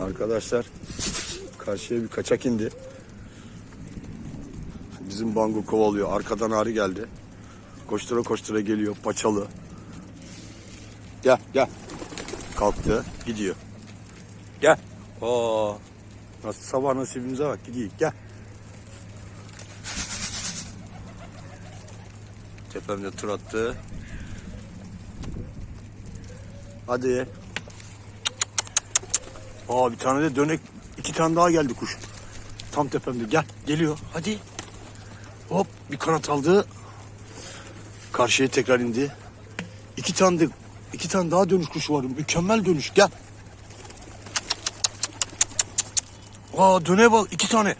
Arkadaşlar karşıya bir kaçak indi. Bizim bango kovalıyor. Arkadan ağrı geldi. Koştura koştura geliyor. Paçalı. Gel gel. Kalktı. Gidiyor. Gel. Oo. Nasıl sabah nasibimize bak. Gidiyor. Gel. Tepemde tur attı. Hadi. Aa bir tane de dönek. iki tane daha geldi kuş. Tam tepemde. Gel. Geliyor. Hadi. Hop bir kanat aldı. Karşıya tekrar indi. İki tane de iki tane daha dönüş kuşu var. Mükemmel dönüş. Gel. Aa döne bak iki tane.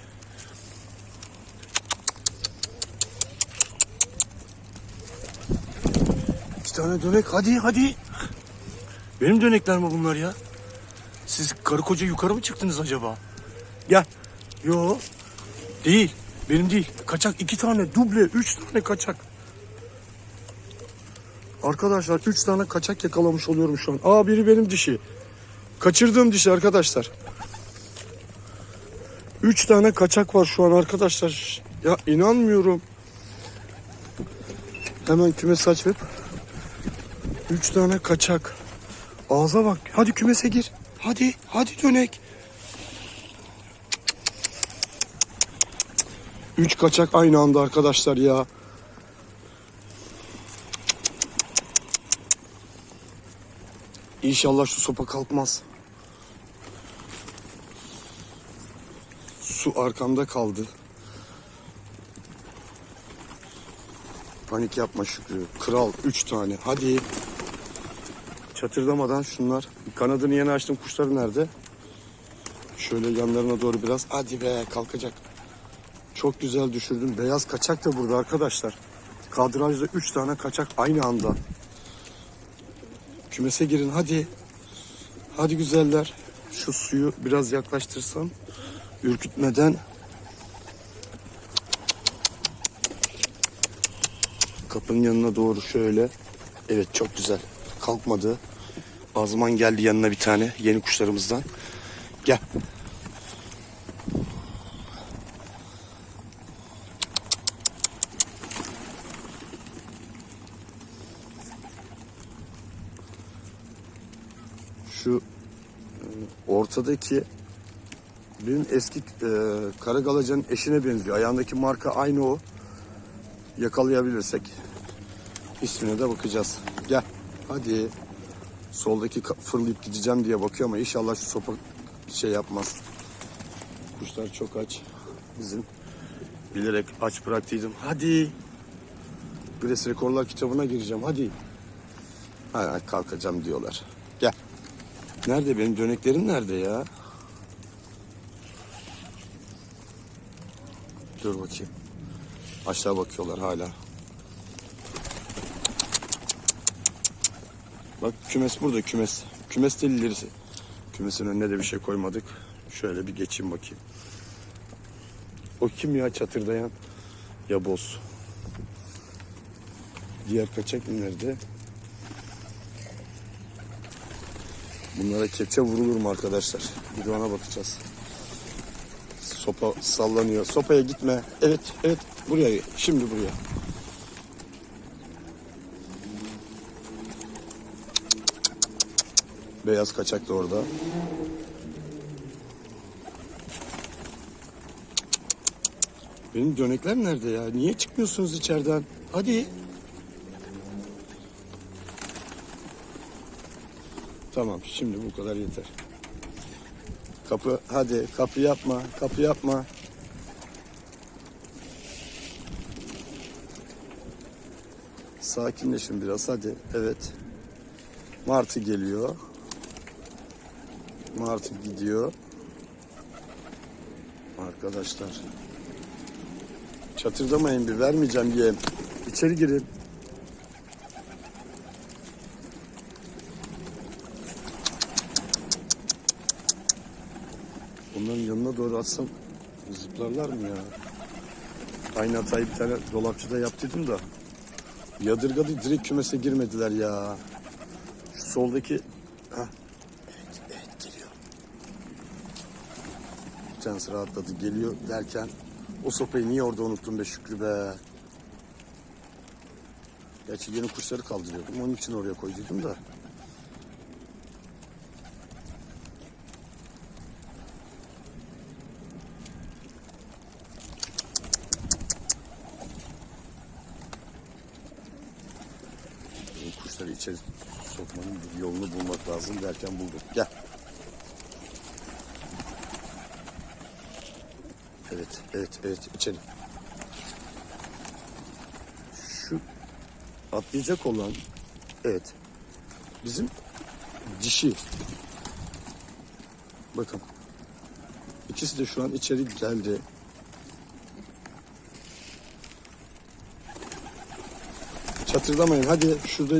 İki tane dönek. Hadi hadi. Benim dönekler mi bunlar ya? Siz karı koca yukarı mı çıktınız acaba? Gel. Yo. Değil. Benim değil. Kaçak iki tane. Duble. Üç tane kaçak. Arkadaşlar üç tane kaçak yakalamış oluyorum şu an. Aa biri benim dişi. Kaçırdığım dişi arkadaşlar. Üç tane kaçak var şu an arkadaşlar. Ya inanmıyorum. Hemen kümes açıp. Üç tane kaçak. Ağza bak. Hadi kümese gir. Hadi. Hadi dönek. Üç kaçak aynı anda arkadaşlar ya. İnşallah şu sopa kalkmaz. Su arkamda kaldı. Panik yapma Şükrü. Kral 3 tane. Hadi. Çatırdamadan şunlar. Kanadını yeni açtım. Kuşları nerede? Şöyle yanlarına doğru biraz. Hadi be kalkacak. Çok güzel düşürdüm. Beyaz kaçak da burada arkadaşlar. Kadrajda 3 tane kaçak aynı anda. Kümese girin hadi. Hadi güzeller. Şu suyu biraz yaklaştırsam. Ürkütmeden. Kapının yanına doğru şöyle. Evet çok güzel. Kalkmadı. Azman geldi yanına bir tane yeni kuşlarımızdan. Gel. Şu e, ortadaki benim eski e, Karagalacan'ın eşine benziyor. Ayağındaki marka aynı o. Yakalayabilirsek ismine de bakacağız. Gel. Hadi. Soldaki fırlayıp gideceğim diye bakıyor ama inşallah şu sopa şey yapmaz. Kuşlar çok aç. Bizim bilerek aç bıraktıydım. Hadi. Guinness Rekorlar kitabına gireceğim. Hadi. Ha, kalkacağım diyorlar. Gel. Nerede benim döneklerim nerede ya? Dur bakayım. Aşağı bakıyorlar hala. Bak kümes burada kümes. Kümes değil ilerisi. Kümesin önüne de bir şey koymadık. Şöyle bir geçeyim bakayım. O kim ya çatırdayan? Ya boz. Diğer kaçak nerede? Bunlara kepçe vurulur mu arkadaşlar? Bir de ona bakacağız. Sopa sallanıyor. Sopaya gitme. Evet, evet. Buraya, şimdi buraya. Beyaz kaçak da orada. Benim dönekler nerede ya? Niye çıkmıyorsunuz içeriden? Hadi. Tamam şimdi bu kadar yeter. Kapı hadi kapı yapma kapı yapma. Sakinleşin biraz hadi evet. Martı geliyor. Martı gidiyor. Arkadaşlar. Çatırdamayın bir vermeyeceğim yem. İçeri girin. Onların yanına doğru atsam zıplarlar mı ya? Aynı hatayı bir tane dolapçıda yaptıydım da. Yadırgadı direkt kümese girmediler ya. Şu soldaki... Heh. Evet, evet geliyor. Tanesi rahatladı geliyor derken o sopayı niye orada unuttun be Şükrü be. Gerçi yeni kuşları kaldırıyordum. Onun için oraya koyduydum da. Kuşları içeri sokmanın bir yolunu bulmak lazım derken buldum. Gel. Evet, evet, evet. içeri. Şu atlayacak olan, evet. Bizim dişi. Bakın. İkisi de şu an içeri geldi. Çatırdamayın. Hadi şurada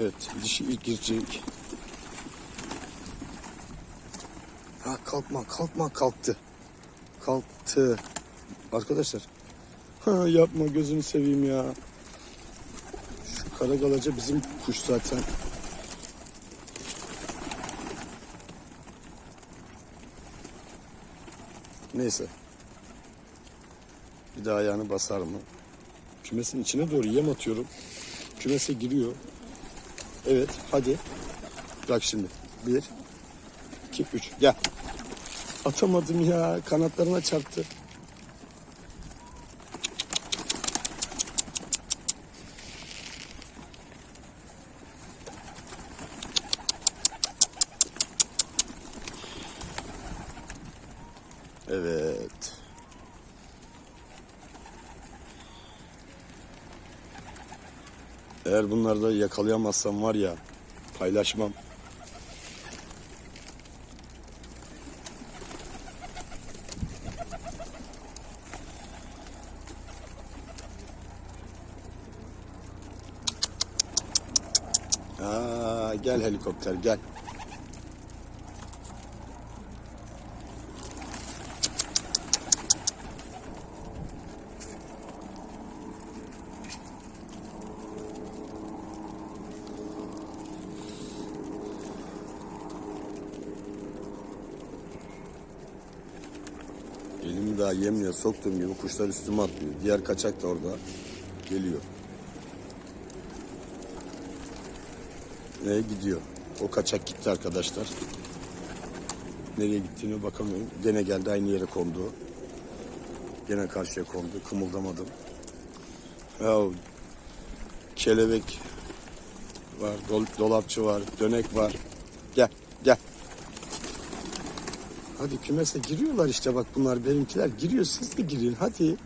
Evet, dişi ilk girecek. Ha kalkma, kalkma, kalktı. Kalktı. Arkadaşlar. Ha yapma gözünü seveyim ya. Şu karagalaca bizim kuş zaten. Neyse. Bir daha ayağını basar mı? Kümesin içine doğru yem atıyorum. Kümese giriyor. Evet hadi. Bak şimdi. Bir, iki, üç. Gel. Atamadım ya. Kanatlarına çarptı. Evet. Eğer bunları da yakalayamazsam var ya paylaşmam. Aa, gel helikopter gel. Elimi daha yemliğe soktuğum gibi kuşlar üstüme atlıyor. Diğer kaçak da orada geliyor. Nereye gidiyor? O kaçak gitti arkadaşlar. Nereye gittiğine bakamıyorum. Gene geldi aynı yere kondu. Gene karşıya kondu. Kımıldamadım. Ya kelebek var, dol- dolapçı var, dönek var. Gel, gel. Hadi kümese giriyorlar işte bak bunlar benimkiler. Giriyor siz de girin hadi.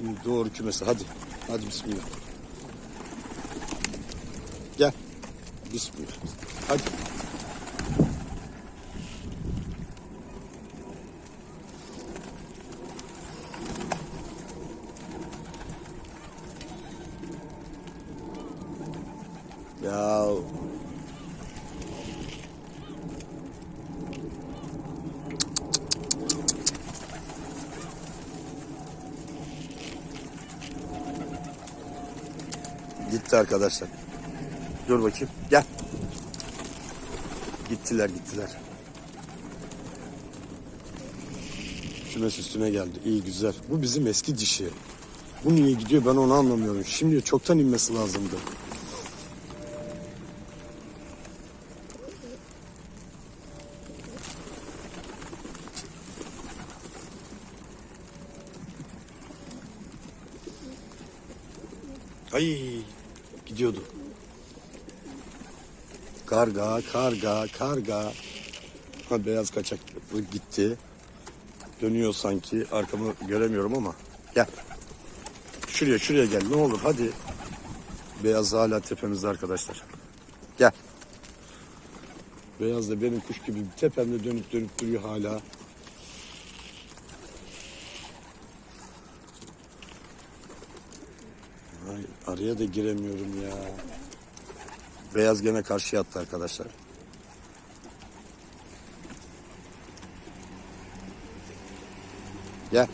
Şimdi doğru kümese hadi. Hadi bismillah. Gel. Bismillah. Hadi. Ya Gitti arkadaşlar. Dur bakayım. Gel. Gittiler gittiler. Kümes üstüne geldi. İyi güzel. Bu bizim eski dişi. Bu niye gidiyor ben onu anlamıyorum. Şimdi çoktan inmesi lazımdı. Ay gidiyordu. Karga, karga, karga. Ha, beyaz kaçak gitti. Dönüyor sanki. Arkamı göremiyorum ama. Gel. Şuraya, şuraya gel. Ne olur hadi. Beyaz hala tepemizde arkadaşlar. Gel. Beyaz da benim kuş gibi tepemde dönüp dönüp duruyor hala. Araya da giremiyorum ya. Beyaz gene karşıya attı arkadaşlar. Gel.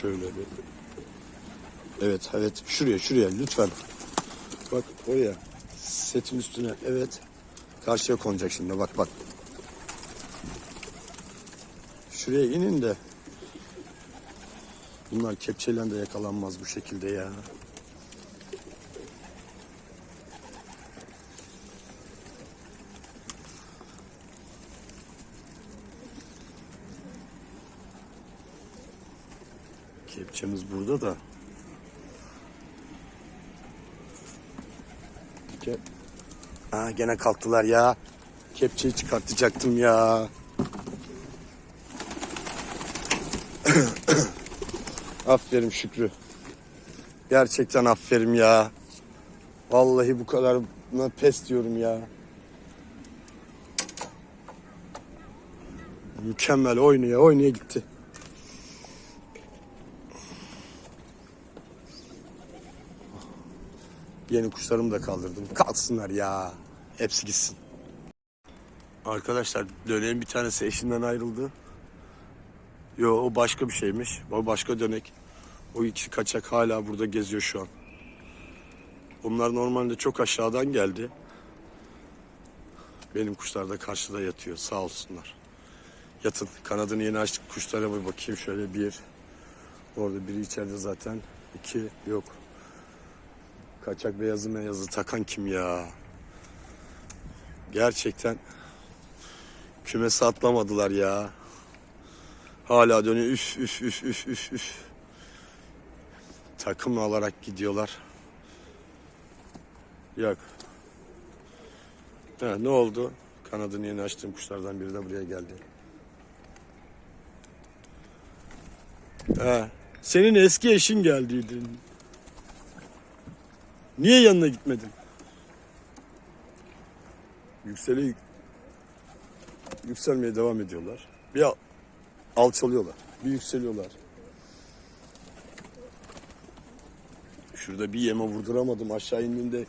Şöyle bir. Evet evet şuraya şuraya lütfen. Bak oraya. Setin üstüne evet. Karşıya konacak şimdi bak bak. Şuraya inin de. Bunlar kepçeyle de yakalanmaz bu şekilde ya. Kepçemiz burada da. Ke Aa, gene kalktılar ya. Kepçeyi çıkartacaktım ya. aferin Şükrü. Gerçekten aferin ya. Vallahi bu kadar pes diyorum ya. Mükemmel oynuyor oynuyor gitti. Yeni kuşlarımı da kaldırdım. Kalksınlar ya. Hepsi gitsin. Arkadaşlar döneğin bir tanesi eşinden ayrıldı. Yo o başka bir şeymiş. O başka dönek. O ikisi kaçak hala burada geziyor şu an. Bunlar normalde çok aşağıdan geldi. Benim kuşlar da karşıda yatıyor. Sağ olsunlar. Yatın. Kanadını yeni açtık. Kuşlara bir bakayım. Şöyle bir. Orada biri içeride zaten. İki. Yok. Kaçak beyazı meyazı takan kim ya? Gerçekten kümesi atlamadılar ya. Hala dönüyor üf üf üf üf üf üf. Takım olarak gidiyorlar. Yok. Ha, ne oldu? Kanadını yeni açtığım kuşlardan biri de buraya geldi. Ha, senin eski eşin geldiydi. Niye yanına gitmedin? Yükseli yükselmeye devam ediyorlar. Bir alçalıyorlar. Bir yükseliyorlar. Şurada bir yeme vurduramadım. Aşağı indiğinde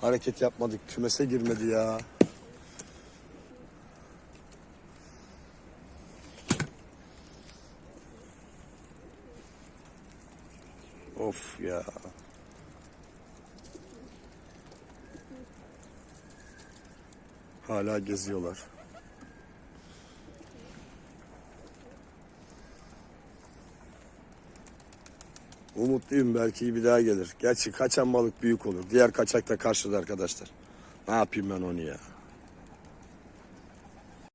hareket yapmadık. Kümese girmedi ya. Of ya. Hala geziyorlar. Umutluyum belki bir daha gelir. Gerçi kaçan balık büyük olur. Diğer kaçak da karşıda arkadaşlar. Ne yapayım ben onu ya?